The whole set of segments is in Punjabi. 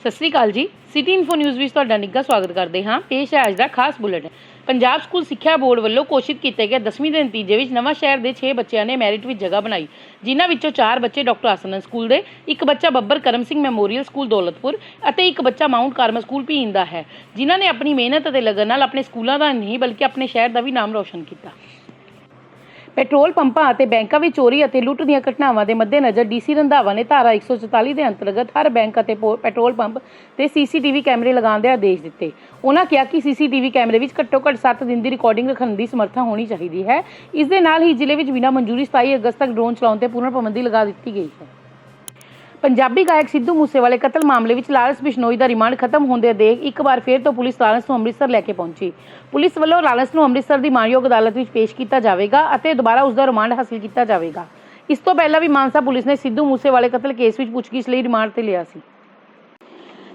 ਸਤਿ ਸ੍ਰੀ ਅਕਾਲ ਜੀ। ਸਿਟੀ ਇਨਫੋ ਨਿਊਜ਼ ਵਿੱਚ ਤੁਹਾਡਾ ਨਿੱਘਾ ਸਵਾਗਤ ਕਰਦੇ ਹਾਂ। ਪੇਸ਼ ਹੈ ਅੱਜ ਦਾ ਖਾਸ ਬੁਲੇਟਿਨ। ਪੰਜਾਬ ਸਕੂਲ ਸਿੱਖਿਆ ਬੋਰਡ ਵੱਲੋਂ ਘੋਸ਼ਿਤ ਕੀਤੇ ਗਏ 10ਵੀਂ ਦੇ ਨਤੀਜੇ ਵਿੱਚ ਨਵਾਂ ਸ਼ਹਿਰ ਦੇ 6 ਬੱਚਿਆਂ ਨੇ ਮੈਰਿਟ ਵਿੱਚ ਜਗ੍ਹਾ ਬਣਾਈ। ਜਿਨ੍ਹਾਂ ਵਿੱਚੋਂ 4 ਬੱਚੇ ਡਾਕਟਰ ਆਸਨਨ ਸਕੂਲ ਦੇ, ਇੱਕ ਬੱਚਾ ਬੱਬਰ ਕਰਮ ਸਿੰਘ ਮੈਮੋਰੀਅਲ ਸਕੂਲ ਦੌਲਤਪੁਰ ਅਤੇ ਇੱਕ ਬੱਚਾ ਮਾਊਂਟ ਕਾਰਮਲ ਸਕੂਲ ਭੀਨ ਦਾ ਹੈ। ਜਿਨ੍ਹਾਂ ਨੇ ਆਪਣੀ ਮਿਹਨਤ ਅਤੇ ਲਗਨ ਨਾਲ ਆਪਣੇ ਸਕੂਲਾਂ ਦਾ ਨਹੀਂ, ਬਲਕਿ ਆਪਣੇ ਸ਼ਹਿਰ ਦਾ ਵੀ ਨਾਮ ਰੌਸ਼ਨ ਕੀਤਾ। ਪੈਟਰੋਲ ਪੰਪਾਂ ਅਤੇ ਬੈਂਕਾਂ ਵਿੱਚ ਚੋਰੀ ਅਤੇ ਲੁੱਟ ਦੀਆਂ ਘਟਨਾਵਾਂ ਦੇ ਮੱਦੇਨਜ਼ਰ ਡੀਸੀ ਰੰਧਾਵਾ ਨੇ ਧਾਰਾ 144 ਦੇ ਅੰਤਰਗਤ ਹਰ ਬੈਂਕ ਅਤੇ ਪੋ- ਪੈਟਰੋਲ ਪੰਪ ਤੇ ਸੀਸੀਟੀਵੀ ਕੈਮਰੇ ਲਗਾਉਣ ਦੇ ਆਦੇਸ਼ ਦਿੱਤੇ। ਉਹਨਾਂ ਕਿਹਾ ਕਿ ਸੀਸੀਟੀਵੀ ਕੈਮਰੇ ਵਿੱਚ ਘੱਟੋ ਘੱਟ 7 ਦਿਨ ਦੀ ਰਿਕਾਰਡਿੰਗ ਰੱਖਣ ਦੀ ਸਮਰੱਥਾ ਹੋਣੀ ਚਾਹੀਦੀ ਹੈ। ਇਸ ਦੇ ਨਾਲ ਹੀ ਜ਼ਿਲ੍ਹੇ ਵਿੱਚ ਬਿਨਾਂ ਮਨਜ਼ੂਰੀ 27 ਅਗਸਤ ਤੱਕ ਡਰੋਨ ਚਲਾਉਣ ਤੇ ਪੂਰਨ ਪਾਬੰਦੀ ਲਗਾ ਦਿੱਤੀ ਗਈ ਹੈ। ਪੰਜਾਬੀ ਗਾਇਕ ਸਿੱਧੂ ਮੂਸੇਵਾਲੇ ਕਤਲ ਮਾਮਲੇ ਵਿੱਚ ਲਾਰੈਂਸ ਬਿਸ਼ਨੋਈ ਦਾ ਰਿਮਾਂਡ ਖਤਮ ਹੁੰਦੇ ਦੇਖ ਇੱਕ ਵਾਰ ਫੇਰ ਤੋਂ ਪੁਲਿਸ ਲਾਲਸ ਨੂੰ ਅੰਮ੍ਰਿਤਸਰ ਲੈ ਕੇ ਪਹੁੰਚੀ। ਪੁਲਿਸ ਵੱਲੋਂ ਲਾਲਸ ਨੂੰ ਅੰਮ੍ਰਿਤਸਰ ਦੀ ਮਾਨਯੋਗ ਅਦਾਲਤ ਵਿੱਚ ਪੇਸ਼ ਕੀਤਾ ਜਾਵੇਗਾ ਅਤੇ ਦੁਬਾਰਾ ਉਸ ਦਾ ਰਿਮਾਂਡ ਹਾਸਲ ਕੀਤਾ ਜਾਵੇਗਾ। ਇਸ ਤੋਂ ਪਹਿਲਾਂ ਵੀ ਮਾਨਸਾ ਪੁਲਿਸ ਨੇ ਸਿੱਧੂ ਮੂਸੇਵਾਲੇ ਕਤਲ ਕੇਸ ਵਿੱਚ ਪੁੱਛਗਿੱਛ ਲਈ ਰਿਮਾਂਡ ਤੇ ਲਿਆ ਸੀ।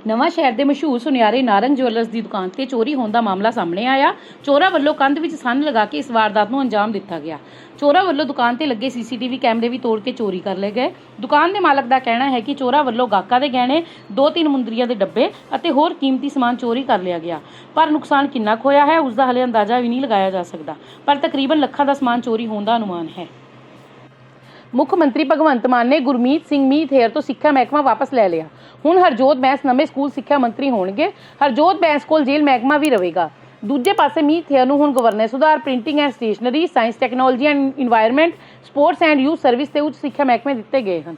ਨਵਾਂ ਸ਼ਹਿਰ ਦੇ ਮਸ਼ਹੂਰ ਸੁਨਿਆਰੇ ਨਾਰੰਗ ਜੁਐਲਰਸ ਦੀ ਦੁਕਾਨ ਤੇ ਚੋਰੀ ਹੋਣ ਦਾ ਮਾਮਲਾ ਸਾਹਮਣੇ ਆਇਆ। ਚੋਰਾਂ ਵੱਲੋਂ ਕੰਧ ਵਿੱਚ ਸੰਨ ਲਗਾ ਕੇ ਇਸ ਵਾਰਦਾਤ ਨੂੰ ਅੰਜਾਮ ਦਿੱਤਾ ਗਿਆ। ਚੋਰਾਂ ਵੱਲੋਂ ਦੁਕਾਨ ਤੇ ਲੱਗੇ ਸੀਸੀਟੀਵੀ ਕੈਮਰੇ ਵੀ ਤੋੜ ਕੇ ਚੋਰੀ ਕਰ ਲਏ ਗਏ। ਦੁਕਾਨ ਦੇ ਮਾਲਕ ਦਾ ਕਹਿਣਾ ਹੈ ਕਿ ਚੋਰਾਂ ਵੱਲੋਂ ਗਾਹਕਾਂ ਦੇ ਗਹਿਣੇ ਦੋ ਤਿੰਨ ਮੁੰਦਰੀਆਂ ਦੇ ਡੱਬੇ ਅਤੇ ਹੋਰ ਕੀਮਤੀ ਸਮਾਨ ਚੋਰੀ ਕਰ ਲਿਆ ਗਿਆ। ਪਰ ਨੁਕਸਾਨ ਕਿੰਨਾ ਕੁ ਹੋਇਆ ਹੈ, ਉਸ ਦਾ ਹਲੇ ਅੰਦਾਜ਼ਾ ਵੀ ਨਹੀਂ ਲਗਾਇਆ ਜਾ ਸਕਦਾ। ਪਰ ਤਕਰੀਬਨ ਲੱਖਾਂ ਦਾ ਸਮਾਨ ਚੋਰੀ ਹੋਣ ਦਾ ਅਨੁਮਾਨ ਹੈ। ਮੁੱਖ ਮੰਤਰੀ ਭਗਵੰਤ ਮਾਨ ਨੇ ਗੁਰਮੀਤ ਸਿੰਘ ਮੀਤ ਹੇਅਰ ਤੋਂ ਸਿੱਖਿਆ ਮਹਿਕਮਾ ਵਾਪਸ ਲੈ ਲਿਆ। ਹੁਣ ਹਰਜੋਤ ਬੈਂਸ ਨਵੇਂ ਸਕੂਲ ਸਿੱਖਿਆ ਮੰਤਰੀ ਹੋਣਗੇ। ਹਰਜੋਤ ਬੈਂਸ ਕੋਲ ਜੇਲ੍ਹ ਮਹਿਕਮਾ ਵੀ ਰਹੇਗਾ। ਦੂਜੇ ਪਾਸੇ ਮੀਤ ਨੂੰ ਹੁਣ ਗਵਰਨਰ ਸੁਧਾਰ, printing and stationery, science, technology and environment, sports and youth service ਤੇ ਉੱਚ ਸਿੱਖਿਆ ਮਹਿਕਮੇ ਦਿੱਤੇ ਗਏ ਹਨ।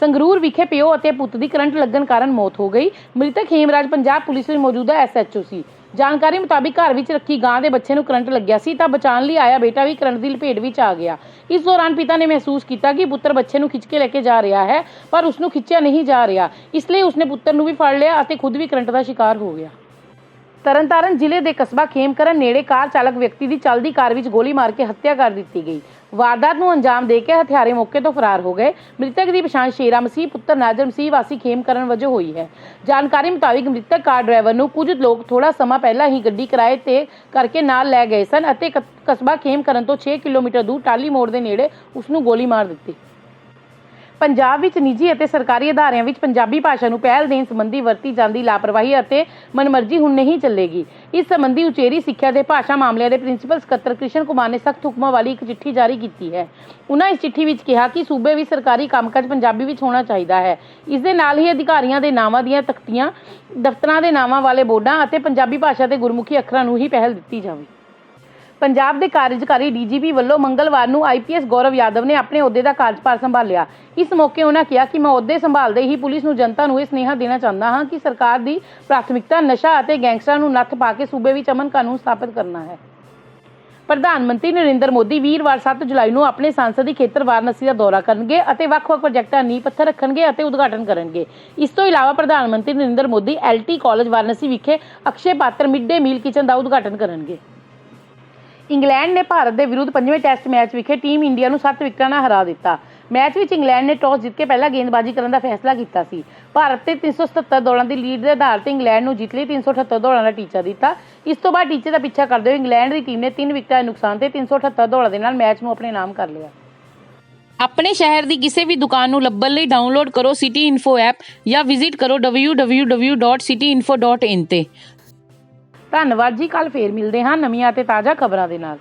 ਸੰਗਰੂਰ ਵਿਖੇ ਪਿਓ ਅਤੇ ਪੁੱਤ ਦੀ ਕਰੰਟ ਲੱਗਣ ਕਾਰਨ ਮੌਤ ਹੋ ਗਈ। ਮ੍ਰਿਤਕ ਹੇਮਰਾਜ ਪੰਜਾਬ ਪੁਲਿਸ ਵਿੱਚ ਮੌਜੂਦਾ ਐਸਐਚਓ ਸੀ। ਜਾਣਕਾਰੀ ਮੁਤਾਬਿਕ ਘਰ ਵਿੱਚ ਰੱਖੀ ਗਾਂ ਦੇ ਬੱਚੇ ਨੂੰ ਕਰੰਟ ਲੱਗਿਆ ਸੀ ਤਾਂ ਬਚਾਉਣ ਲਈ ਆਇਆ ਬੇਟਾ ਵੀ ਕਰੰਟ ਦੀ ਲਪੇਟ ਵਿੱਚ ਆ ਗਿਆ। ਇਸ ਦੌਰਾਨ ਪਿਤਾ ਨੇ ਮਹਿਸੂਸ ਕੀਤਾ ਕਿ ਪੁੱਤਰ ਬੱਚੇ ਨੂੰ ਖਿੱਚ ਕੇ ਲੈ ਕੇ ਜਾ ਰਿਹਾ ਹੈ, ਪਰ ਉਸ ਨੂੰ ਖਿੱਚਿਆ ਨਹੀਂ ਜਾ ਰਿਹਾ। ਇਸ ਲਈ ਉਸਨੇ ਪੁੱਤਰ ਨੂੰ ਵੀ ਫੜ ਲਿਆ ਅਤੇ ਖੁਦ ਵੀ ਕਰੰਟ ਦਾ ਸ਼ਿਕਾਰ ਹੋ ਗਿਆ। ਤਰਨਤਾਰਨ ਜ਼ਿਲ੍ਹੇ ਦੇ ਕਸਬਾ ਖੇਮਕਰਨ ਨੇੜੇ ਕਾਰ ਚਾਲਕ ਵਿਅਕਤੀ ਦੀ ਚੱਲਦੀ ਕਾਰ ਵਿੱਚ ਗੋਲੀ ਮਾਰ ਕੇ ਹੱਤਿਆ ਕਰ ਦਿੱਤੀ ਗਈ। ਵਾਰਦਾਤ ਨੂੰ ਅੰਜਾਮ ਦੇ ਕੇ ਹਥਿਆਰੇ ਮੌਕੇ ਤੋਂ ਫਰਾਰ ਹੋ ਗਏ। ਮ੍ਰਿਤਕ ਦੀ ਪਛਾਣ ਸ਼ੇਰਾ ਮਸੀਹ, ਪੁੱਤਰ ਨਾਜ਼ਰ ਮਸੀਹ, ਵਾਸੀ ਖੇਮਕਰਨ ਵਜੋਂ ਹੋਈ ਹੈ। ਜਾਣਕਾਰੀ ਮੁਤਾਬਿਕ ਮ੍ਰਿਤਕ ਕਾਰ ਡਰਾਈਵਰ ਨੂੰ ਕੁਝ ਲੋਕ ਥੋੜਾ ਸਮਾਂ ਪਹਿਲਾਂ ਹੀ ਗੱਡੀ ਕਿਰਾਏ ਤੇ ਕਰਕੇ ਨਾਲ ਲੈ ਗਏ ਸਨ ਅਤੇ ਕ- ਕਸਬਾ ਖੇਮਕਰਨ ਤੋਂ 6 ਕਿਲੋਮੀਟਰ ਦੂਰ ਟਾਲੀ ਮੋੜ ਦੇ ਨੇੜੇ ਉਸ ਨੂੰ ਗੋਲੀ ਮਾਰ ਦਿੱਤੀ। ਪੰਜਾਬ ਵਿੱਚ ਨਿੱਜੀ ਅਤੇ ਸਰਕਾਰੀ ਅਦਾਰਿਆਂ ਵਿੱਚ ਪੰਜਾਬੀ ਭਾਸ਼ਾ ਨੂੰ ਪਹਿਲ ਦੇਣ ਸੰਬੰਧੀ ਵਰਤੀ ਜਾਂਦੀ ਲਾਪਰਵਾਹੀ ਅਤੇ ਮਨਮਰਜ਼ੀ ਹੁਣ ਨਹੀਂ ਚੱਲੇਗੀ। ਇਸ ਸੰਬੰਧੀ ਉਚੇਰੀ ਸਿੱਖਿਆ ਦੇ ਭਾਸ਼ਾ ਮਾਮਲਿਆਂ ਦੇ ਪ੍ਰਿੰਸੀਪਲ ਸਕੱਤਰ ਕ੍ਰਿਸ਼ਨ ਕੁਮਾਰ ਨੇ ਸਖਤ ਹੁਕਮਾਂ ਵਾਲੀ ਇੱਕ ਚਿੱਠੀ ਜਾਰੀ ਕੀਤੀ ਹੈ। ਉਹਨਾਂ ਇਸ ਚਿੱਠੀ ਵਿੱਚ ਕਿਹਾ ਕਿ ਸੂਬੇ ਵਿੱਚ ਸਰਕਾਰੀ ਕੰਮਕਾਜ ਪੰਜਾਬੀ ਵਿੱਚ ਹੋਣਾ ਚਾਹੀਦਾ ਹੈ। ਇਸ ਦੇ ਨਾਲ ਹੀ ਅਧਿਕਾਰੀਆਂ ਦੇ ਨਾਵਾਂ ਦੀਆਂ ਤਖਤੀਆਂ, ਦਫ਼ਤਰਾਂ ਦੇ ਨਾਵਾਂ ਵਾਲੇ ਬੋਰਡਾਂ ਅਤੇ ਪੰਜਾਬੀ ਭਾਸ਼ਾ ਦੇ ਗੁਰਮੁਖੀ ਅੱਖਰਾਂ ਨੂੰ ਹੀ ਪਹਿਲ ਦਿੱਤੀ ਜਾਵੇ। ਪੰਜਾਬ ਦੇ ਕਾਰਜਕਾਰੀ ਡੀਜੀਪੀ ਵੱਲੋਂ ਮੰਗਲਵਾਰ ਨੂੰ ਆਈਪੀਐਸ ਗੌਰਵ ਯਾਦਵ ਨੇ ਆਪਣੇ ਅਹੁਦੇ ਦਾ ਕਾਰਜਭਾਰ ਸੰਭਾਲਿਆ। ਇਸ ਮੌਕੇ ਉਹਨਾਂ ਕਿਹਾ ਕਿ ਮੈਂ ਅਹੁਦੇ ਸੰਭਾਲਦੇ ਹੀ ਪੁਲਿਸ ਨੂੰ, ਜਨਤਾ ਨੂੰ ਇਹ ਸੁਨੇਹਾ ਦੇਣਾ ਚਾਹੁੰਦਾ ਹਾਂ ਕਿ ਸਰਕਾਰ ਦੀ ਪ੍ਰਾਥਮਿਕਤਾ, ਨਸ਼ਾ ਅਤੇ ਗੈਂਗਸਟਰਾਂ ਨੂੰ ਨੱਥ ਪਾ ਕੇ ਸੂਬੇ ਵਿੱਚ ਅਮਨ ਕਾਨੂੰਨ ਸਥਾਪਿਤ ਕਰਨਾ ਹੈ। ਪ੍ਰਧਾਨ ਮੰਤਰੀ ਨਰਿੰਦਰ ਮੋਦੀ ਵੀਰਵਾਰ 7 ਜੁਲਾਈ ਨੂੰ ਆਪਣੇ ਸੰਸਦੀ ਖੇਤਰ ਵਾਰਾਣਸੀ ਦਾ ਦੌਰਾ ਕਰਨਗੇ ਅਤੇ ਵੱਖ-ਵੱਖ ਪ੍ਰੋਜੈਕਟਾਂ, ਨੀਂਹ ਪੱਥਰ ਰੱਖਣਗੇ ਅਤੇ ਉਦਘਾਟਨ ਕਰਨਗੇ। ਇਸ ਤੋਂ ਇਲਾਵਾ ਪ੍ਰਧਾਨ ਮੰਤਰੀ ਨਰਿੰਦਰ ਮੋਦੀ ਐਲਟੀ ਕਾਲਜ ਵਾਰਾਣਸੀ ਵਿਖੇ ਅਕਸ਼ੇ ਪਾਤਰ ਮਿਡ ਡੇ ਮੀਲ ਕਿਚਨ ਦਾ ਉਦਘਾਟਨ ਕਰਨਗੇ। ਇੰਗਲੈਂਡ ਨੇ ਭਾਰਤ ਦੇ ਵਿਰੁੱਧ ਪੰਜਵੇਂ ਟੈਸਟ ਮੈਚ ਵਿਖੇ ਟੀਮ ਇੰਡੀਆ ਨੂੰ 7 ਵਿਕਟਾਂ ਨਾਲ ਹਰਾ ਦਿੱਤਾ। ਮੈਚ ਵਿੱਚ ਇੰਗਲੈਂਡ ਨੇ ਟਾਸ ਜਿੱਤ ਕੇ ਪਹਿਲਾਂ ਗੇਂਦਬਾਜ਼ੀ ਕਰਨ ਦਾ ਫੈਸਲਾ ਕੀਤਾ ਸੀ। ਭਾਰਤ ਤੇ 377 ਦੌੜਾਂ ਦੀ ਲੀਡ ਦੇ ਆਧਾਰ ਤੇ ਇੰਗਲੈਂਡ ਨੂੰ ਜਿੱਤ ਲਈ 378 ਦੌੜਾਂ ਦਾ ਟੀਚਾ ਦਿੱਤਾ। ਇਸ ਤੋਂ ਬਾਅਦ ਟੀਚੇ ਦਾ ਪਿੱਛਾ ਕਰਦੇ ਹੋਏ ਇੰਗਲੈਂਡ ਦੀ ਟੀਮ ਨੇ 3 ਵਿਕਟਾਂ ਦੇ ਨੁਕਸਾਨ ਤੇ 378 ਦੌੜਾਂ ਦੇ ਨਾਲ ਮੈਚ ਨੂੰ ਆਪਣੇ ਨਾਮ ਕਰ ਲਿਆ। ਆਪਣੇ ਸ਼ਹਿਰ ਦੀ ਕਿਸੇ ਵੀ ਦੁਕਾਨ ਨੂੰ ਲੱਭਣ ਲਈ ਡਾਊਨਲੋਡ ਕਰੋ ਸਿਟੀ ਇਨਫੋ ਐਪ ਜਾਂ ਵਿਜ਼ਿਟ ਕਰੋ www.cityinfo.in ਤੇ। ਧੰਨਵਾਦ ਜੀ ਕੱਲ ਫੇਰ ਮਿਲਦੇ ਹਾਂ ਨਵੀਆਂ ਅਤੇ ਤਾਜ਼ਾ ਖਬਰਾਂ ਦੇ ਨਾਲ।